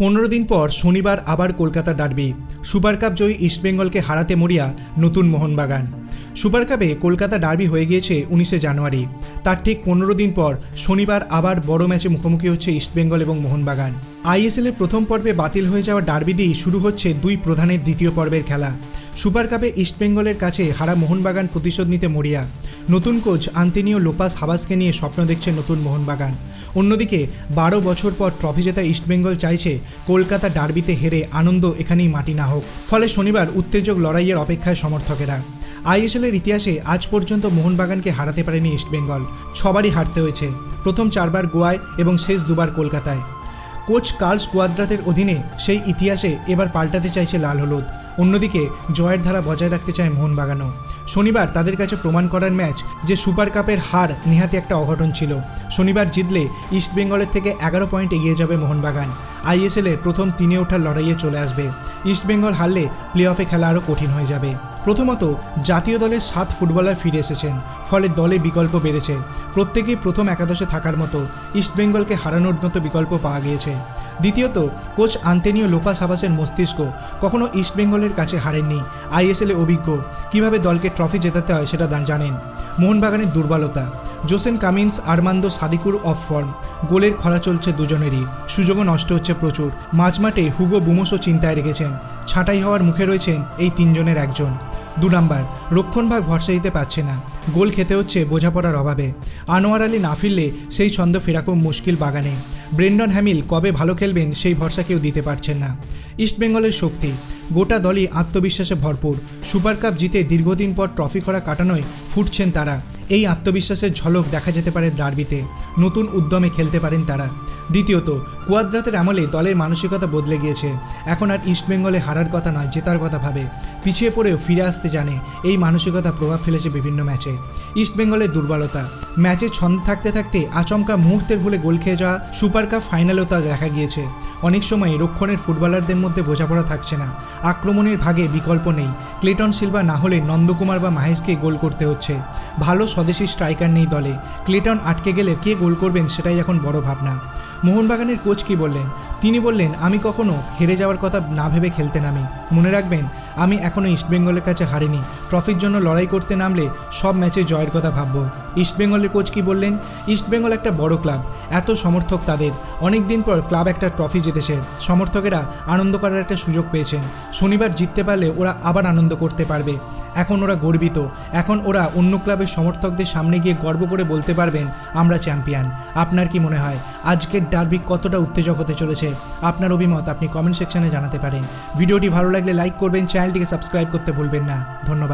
পনেরো দিন পর শনিবার আবার কলকাতা ডার্বি। সুপার কাপ জয়ী ইস্টবেঙ্গলকে হারাতে মরিয়া নতুন মোহনবাগান। সুপার কাপে কলকাতা ডার্বি হয়ে গিয়েছে উনিশে জানুয়ারি। তার ঠিক পনেরো দিন পর শনিবার আবার বড় ম্যাচে মুখোমুখি হচ্ছে ইস্টবেঙ্গল এবং মোহনবাগান। আইএসএলের প্রথম পর্বে বাতিল হয়ে যাওয়া ডার্বি দিয়েই শুরু হচ্ছে দুই প্রধানের দ্বিতীয় পর্বের খেলা। সুপার কাপে ইস্টবেঙ্গলের কাছে হারা মোহনবাগান প্রতিশোধ নিতে মরিয়া। নতুন কোচ আন্তিনিও লোপাস হাবাসকে নিয়ে স্বপ্ন দেখছে নতুন মোহনবাগান। অন্যদিকে, বারো বছর পর ট্রফি জেতা ইস্টবেঙ্গল চাইছে কলকাতা ডার্বিতে হেরে আনন্দ এখানেই মাটি না হোক। ফলে শনিবার উত্তেজক লড়াইয়ের অপেক্ষায় সমর্থকেরা। আইএসএলের ইতিহাসে আজ পর্যন্ত মোহনবাগানকে হারাতে পারেনি ইস্টবেঙ্গল ছবারই হারতে হয়েছে। প্রথম চারবার গোয়ায় এবং শেষ দুবার কলকাতায়। কোচ কার্লস কোয়াদ্রাতের অধীনে সেই ইতিহাসে এবার পাল্টাতে চাইছে লাল হলুদ। অন্যদিকে, জয়ের ধারা বজায় রাখতে চায় মোহনবাগানও। শনিবার তাদের কাছে প্রমাণ করার ম্যাচ যে সুপার কাপের হার নেহাতি একটা অঘটন ছিল। শনিবার জিতলে ইস্টবেঙ্গলের থেকে এগারো পয়েন্ট এগিয়ে যাবে মোহনবাগান। আইএসএল প্রথম তিনে ওঠার লড়াইয়ে চলে আসবে। ইস্টবেঙ্গল হারলে প্লে অফে খেলা আরও কঠিন হয়ে যাবে। প্রথমত, জাতীয় দলের সাত ফুটবলার ফিরে এসেছেন, ফলে দলে বিকল্প বেড়েছে। প্রত্যেকেই প্রথম একাদশে থাকার মতো ইস্টবেঙ্গলকে হারানোর মতো বিকল্প পাওয়া গিয়েছে। দ্বিতীয়ত, কোচ আন্তেনিও লোপা সাবাসের মস্তিষ্ক কখনো ইস্টবেঙ্গলের কাছে হারেননি। আইএসএলে অভিজ্ঞ। কীভাবে দলকে ট্রফি জেতাতে হয় সেটা জানেন। মোহনবাগানের দুর্বলতা। জোসেন কামিন্স, আরমান্দো সাদিকুর অফ ফর্ম। গোলের খরা চলছে দুজনেরই। সুযোগও নষ্ট হচ্ছে প্রচুর। মাঝমাঠে হুগো বুমোসও চিন্তায় রেখেছেন। ছাঁটাই হওয়ার মুখে রয়েছেন এই তিনজনের একজন। দু নম্বর রক্ষণভাগ ভরসা দিতে পারছে না। গোল খেতে হচ্ছে বোঝাপড়ার অভাবে। আনোয়ার আলী না ফিরলে সেই ছন্দ ফেরা খুব মুশকিল বাগানে। ব্রেন্ডন হ্যামিল কবে ভালো খেলবেন সেই ভরসা কেউ দিতে পারছেন না। ইস্টবেঙ্গলের শক্তি। গোটা দলই আত্মবিশ্বাসে ভরপুর। সুপার কাপ জিতে দীর্ঘদিন পর ট্রফি খরা কাটানোয় ফুটছেন তারা। এই আত্মবিশ্বাসের ঝলক দেখা যেতে পারে ডার্বিতে। নতুন উদ্যমে খেলতে পারেন তারা। দ্বিতীয়ত, কুয়াদ্রাতের আমলে দলের মানসিকতা বদলে গিয়েছে। এখন আর ইস্টবেঙ্গলে হারার কথা নয়, জেতার কথা ভাবে। পিছিয়ে পড়েও ফিরে আসতে জানে, এই মানসিকতা প্রভাব ফেলেছে বিভিন্ন ম্যাচে। ইস্টবেঙ্গলের দুর্বলতা, ম্যাচে ছন্দ থাকতে থাকতে আচমকা মুহূর্তের ভুলে গোল খেয়ে যাওয়া সুপার কাপ ফাইনালেও তা দেখা গিয়েছে। অনেক সময় রক্ষণের ফুটবলারদের মধ্যে বোঝাপড়া থাকছে না। আক্রমণের ভাগে বিকল্প নেই। ক্লেটন সিলভা না হলে নন্দকুমার বা মাহেশকে গোল করতে হচ্ছে। ভালো স্বদেশি স্ট্রাইকার নেই দলে। ক্লেটন আটকে গেলে কে গোল করবেন সেটাই এখন বড় ভাবনা। মোহনবাগানের কোচ কি বললেন? তিনি বললেন, আমি কখনো হেরে যাওয়ার কথা না ভেবে খেলতে নামি। মনে রাখবেন, আমি এখনও ইস্টবেঙ্গলের কাছে হারিনি। ট্রফির জন্য লড়াই করতে নামলে সব ম্যাচে জয়ের কথা ভাববো। ইস্টবেঙ্গলের কোচ কি বললেন? ইস্টবেঙ্গল একটা বড় ক্লাব, এত সমর্থক তাদের। অনেক দিন পর ক্লাব একটা ট্রফি জিতেছে। সমর্থকেরা আনন্দ করার একটা সুযোগ পেয়েছেন। শনিবার জিততে পারলে ওরা আবার আনন্দ করতে পারবে। এখন ওরা গর্বিত। এখন ওরা অন্য ক্লাবের সমর্থকদের সামনে গিয়ে গর্ব করে বলতে পারবেন, আমরা চ্যাম্পিয়ন। আপনার কি মনে হয়? আজকের ডার্বি কতটা উত্তেজক হতে চলেছে? আপনার অভিমত আপনি কমেন্ট সেকশনে জানাতে পারেন। ভিডিওটি ভালো লাগলে লাইক করবেন, চ্যানেলটিকে সাবস্ক্রাইব করতে ভুলবেন না। ধন্যবাদ।